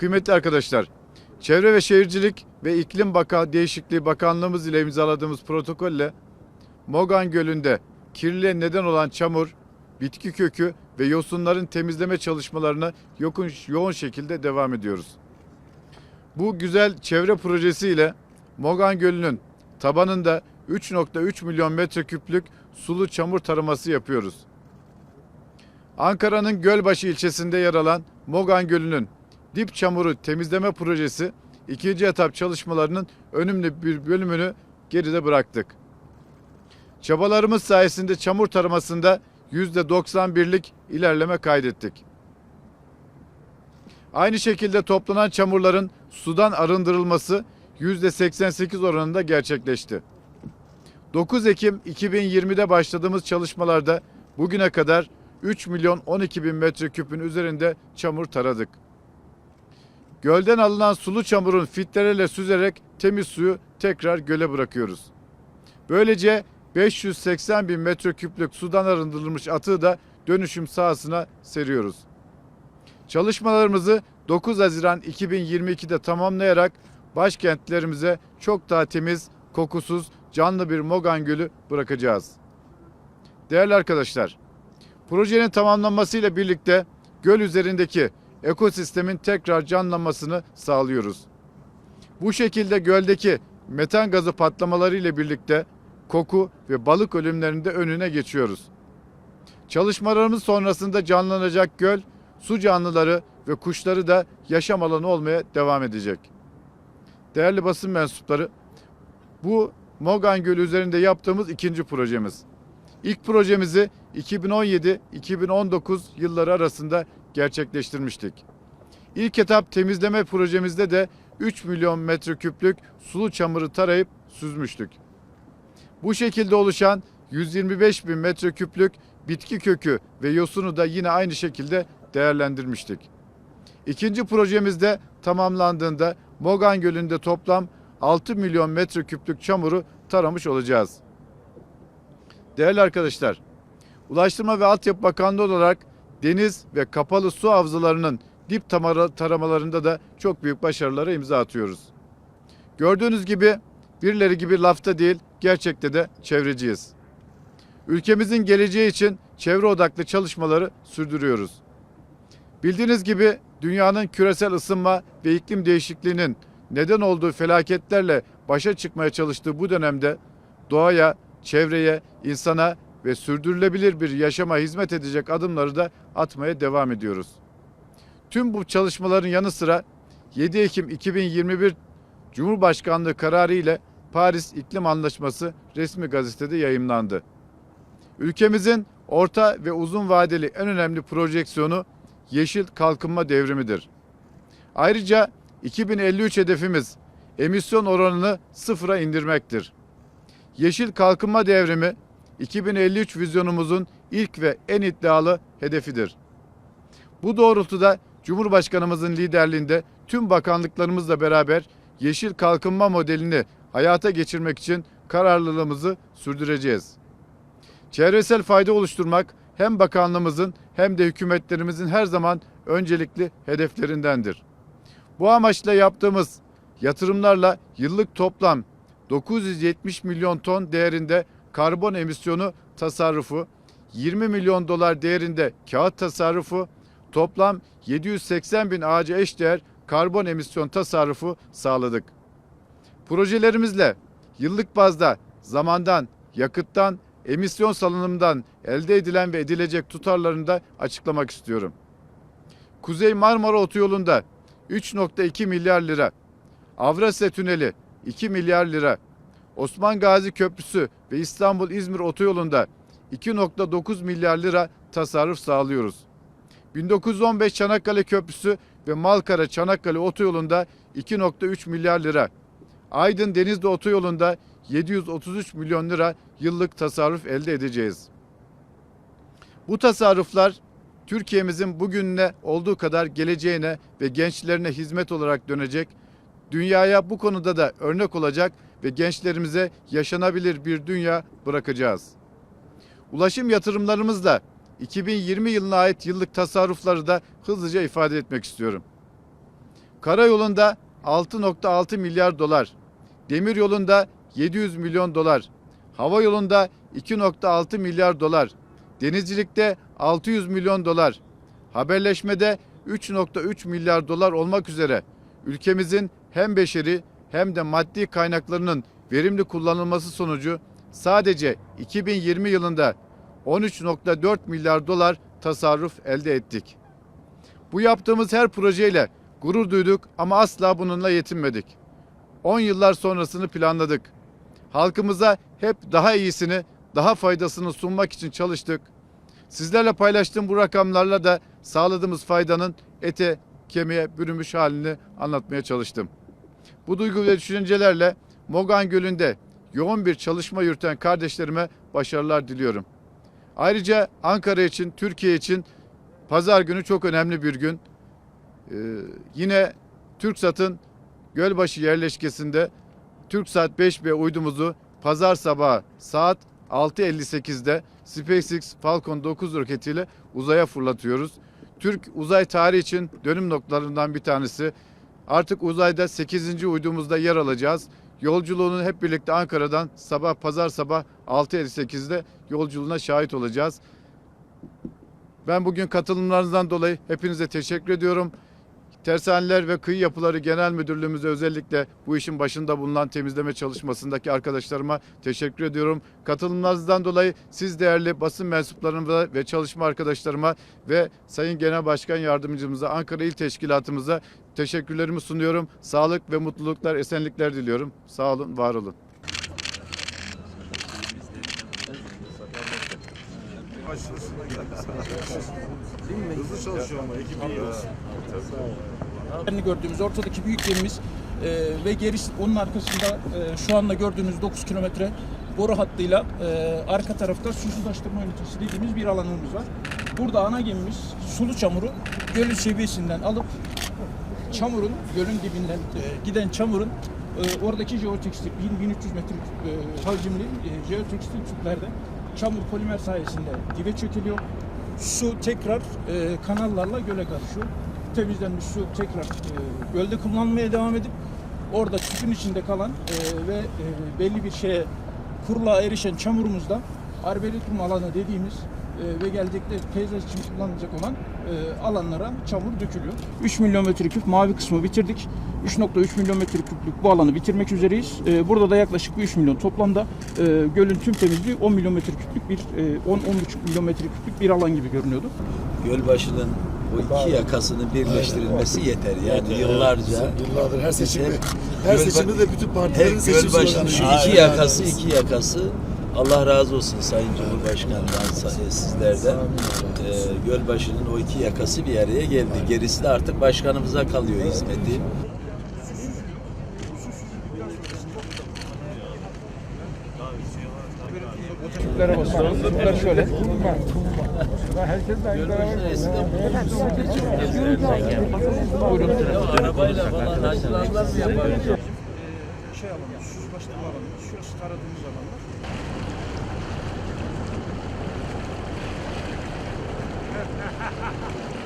Kıymetli arkadaşlar, Çevre ve Şehircilik ve İklim Baka Değişikliği Bakanlığımız ile imzaladığımız protokolle Mogan Gölü'nde kirliliğe neden olan çamur, bitki kökü ve yosunların temizleme çalışmalarına yoğun, yoğun şekilde devam ediyoruz. Bu güzel çevre projesiyle Mogan Gölü'nün tabanında 3.3 milyon metreküplük sulu çamur taraması yapıyoruz. Ankara'nın Gölbaşı ilçesinde yer alan Mogan Gölü'nün dip çamuru temizleme projesi ikinci etap çalışmalarının önemli bir bölümünü geride bıraktık. Çabalarımız sayesinde çamur taramasında %91'lik ilerleme kaydettik. Aynı şekilde toplanan çamurların sudan arındırılması %88 oranında gerçekleşti. 9 Ekim 2020'de başladığımız çalışmalarda bugüne kadar 3 milyon 12 bin metreküpün üzerinde çamur taradık. Gölden alınan sulu çamurun filtrelerle süzerek temiz suyu tekrar göle bırakıyoruz. Böylece 580 bin metreküplük sudan arındırılmış atığı da dönüşüm sahasına seriyoruz. Çalışmalarımızı 9 Haziran 2022'de tamamlayarak başkentlerimize çok daha temiz, kokusuz, canlı bir Mogan Gölü bırakacağız. Değerli arkadaşlar, projenin tamamlanmasıyla birlikte göl üzerindeki ekosistemin tekrar canlanmasını sağlıyoruz. Bu şekilde göldeki metan gazı patlamaları ile birlikte koku ve balık ölümlerinde önüne geçiyoruz. Çalışmalarımız sonrasında canlanacak göl, su canlıları ve kuşları da yaşam alanı olmaya devam edecek. Değerli basın mensupları, bu Mogan Gölü üzerinde yaptığımız ikinci projemiz. İlk projemizi 2017-2019 yılları arasında gerçekleştirmiştik. İlk etap temizleme projemizde de 3 milyon metreküplük sulu çamuru tarayıp süzmüştük. Bu şekilde oluşan 125 bin metreküplük bitki kökü ve yosunu da yine aynı şekilde değerlendirmiştik. İkinci projemizde tamamlandığında Mogan Gölü'nde toplam 6 milyon metreküplük çamuru taramış olacağız. Değerli arkadaşlar, Ulaştırma ve Altyapı Bakanlığı olarak deniz ve kapalı su havzalarının dip taramalarında da çok büyük başarılara imza atıyoruz. Gördüğünüz gibi birileri gibi lafta değil, gerçekte de çevreciyiz. Ülkemizin geleceği için çevre odaklı çalışmaları sürdürüyoruz. Bildiğiniz gibi dünyanın küresel ısınma ve iklim değişikliğinin neden olduğu felaketlerle başa çıkmaya çalıştığı bu dönemde doğaya, çevreye, insana ve sürdürülebilir bir yaşama hizmet edecek adımları da atmaya devam ediyoruz. Tüm bu çalışmaların yanı sıra 7 Ekim 2021 Cumhurbaşkanlığı kararı ile Paris İklim Anlaşması resmi gazetede yayımlandı. Ülkemizin orta ve uzun vadeli en önemli projeksiyonu yeşil kalkınma devrimidir. Ayrıca 2053 hedefimiz emisyon oranını sıfıra indirmektir. Yeşil kalkınma devrimi 2053 vizyonumuzun ilk ve en iddialı hedefidir. Bu doğrultuda Cumhurbaşkanımızın liderliğinde tüm bakanlıklarımızla beraber yeşil kalkınma modelini hayata geçirmek için kararlılığımızı sürdüreceğiz. Çevresel fayda oluşturmak hem bakanlığımızın hem de hükümetlerimizin her zaman öncelikli hedeflerindendir. Bu amaçla yaptığımız yatırımlarla yıllık toplam 970 milyon ton değerinde karbon emisyonu tasarrufu, 20 milyon dolar değerinde kağıt tasarrufu, toplam 780 bin ağaca eşdeğer karbon emisyon tasarrufu sağladık. Projelerimizle yıllık bazda zamandan, yakıttan, emisyon salınımından elde edilen ve edilecek tutarlarını da açıklamak istiyorum. Kuzey Marmara Otoyolu'nda 3.2 milyar lira, Avrasya Tüneli 2 milyar lira, Osman Gazi Köprüsü ve İstanbul-İzmir Otoyolu'nda 2.9 milyar lira tasarruf sağlıyoruz. 1915 Çanakkale Köprüsü ve Malkara Çanakkale Otoyolu'nda 2.3 milyar lira. Aydın Denizli Otoyolu'nda 733 milyon lira yıllık tasarruf elde edeceğiz. Bu tasarruflar Türkiye'mizin bugününe olduğu kadar geleceğine ve gençlerine hizmet olarak dönecek. Dünyaya bu konuda da örnek olacak ve gençlerimize yaşanabilir bir dünya bırakacağız. Ulaşım yatırımlarımızla 2020 yılına ait yıllık tasarrufları da hızlıca ifade etmek istiyorum. Karayolunda 6.6 milyar dolar. Demir yolunda 700 milyon dolar. Hava yolunda 2.6 milyar dolar. Denizcilikte 600 milyon dolar. Haberleşmede 3.3 milyar dolar olmak üzere ülkemizin hem beşeri hem de maddi kaynaklarının verimli kullanılması sonucu sadece 2020 yılında 13.4 milyar dolar tasarruf elde ettik. Bu yaptığımız her projeyle gurur duyduk ama asla bununla yetinmedik. 10 yıllar sonrasını planladık. Halkımıza hep daha iyisini, daha faydasını sunmak için çalıştık. Sizlerle paylaştığım bu rakamlarla da sağladığımız faydanın ete, kemiğe bürünmüş halini anlatmaya çalıştım. Bu duygu ve düşüncelerle Mogan Gölü'nde yoğun bir çalışma yürüten kardeşlerime başarılar diliyorum. Ayrıca Ankara için, Türkiye için pazar günü çok önemli bir gün. Ee, yine TürkSat'ın Gölbaşı yerleşkesinde TürkSat 5B uydumuzu pazar sabahı saat 6.58'de SpaceX Falcon 9 roketiyle uzaya fırlatıyoruz. Türk uzay tarihi için dönüm noktalarından bir tanesi. Artık uzayda 8. uydumuzda yer alacağız. Yolculuğunu hep birlikte Ankara'dan sabah pazar sabah 6.58'de yolculuğuna şahit olacağız. Ben bugün katılımlarınızdan dolayı hepinize teşekkür ediyorum. Tersaneler ve Kıyı Yapıları Genel Müdürlüğümüze özellikle bu işin başında bulunan temizleme çalışmasındaki arkadaşlarıma teşekkür ediyorum. Katılımlarınızdan dolayı siz değerli basın mensuplarımıza ve çalışma arkadaşlarıma ve Sayın Genel Başkan Yardımcımıza, Ankara İl Teşkilatımıza teşekkürlerimi sunuyorum. Sağlık ve mutluluklar, esenlikler diliyorum. Sağ olun, var olun. Hızlı çalışıyor ama ekip iyi. Yerini gördüğümüz ortadaki büyük gemimiz e, ve gerisi onun arkasında e, şu anda gördüğünüz 9 kilometre boru hattıyla e, arka tarafta susuzlaştırma ünitesi dediğimiz bir alanımız var. Burada ana gemimiz sulu çamuru gölün seviyesinden alıp çamurun gölün dibinden e, giden çamurun e, oradaki jeotekstil 1000-1300 metre e, hacimli e, jeotekstil tüplerde çamur polimer sayesinde dibe çökülüyor. Su tekrar e, kanallarla göle karışıyor. Temizlenmiş su tekrar e, gölde kullanmaya devam edip orada tüpün içinde kalan e, ve e, belli bir şeye kuruluğa erişen çamurumuzda arbeletum alanı dediğimiz e, ve gelecekte peyzaj için kullanılacak olan e, alanlara çamur dökülüyor. 3 milyon metreküp mavi kısmı bitirdik. 3.3 milyon metreküplük bu alanı bitirmek üzereyiz. E, burada da yaklaşık bir 3 milyon toplamda e, gölün tüm temizliği 10 milyon metreküplük bir e, 10-10,5 milyon metreküplük bir alan gibi görünüyordu. Gölbaşı'nın o iki yakasının birleştirilmesi yeter. Yani yıllarca Yıllardır her seçimde, her Gölba- seçimde de bütün partilerin her seçim Gölbaşı'nın şu iki yakası iki yakası Allah razı olsun Sayın Cumhurbaşkanı'ndan sa- sizlerden. Ee, Gölbaşı'nın o iki yakası bir araya geldi. Gerisi de artık başkanımıza kalıyor hizmeti. Tüplere basalım. Tüpler şöyle. Buyurun. Arabayla falan hacılarlar mı yapar? şey alanı, susuzlaştırma alanı, şurası taradığımız alanlar. Devam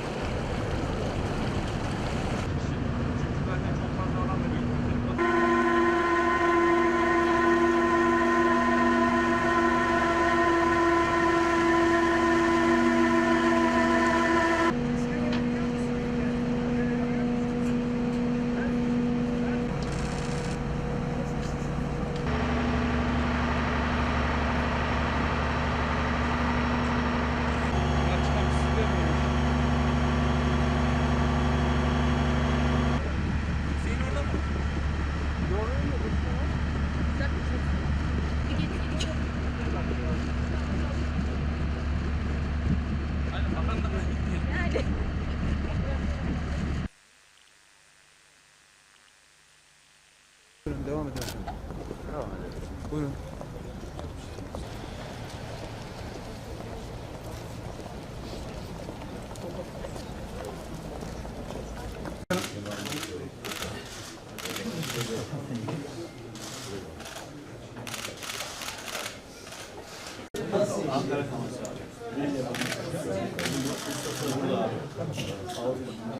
Başkanım. Ankara Kamerası. Ne? Burada.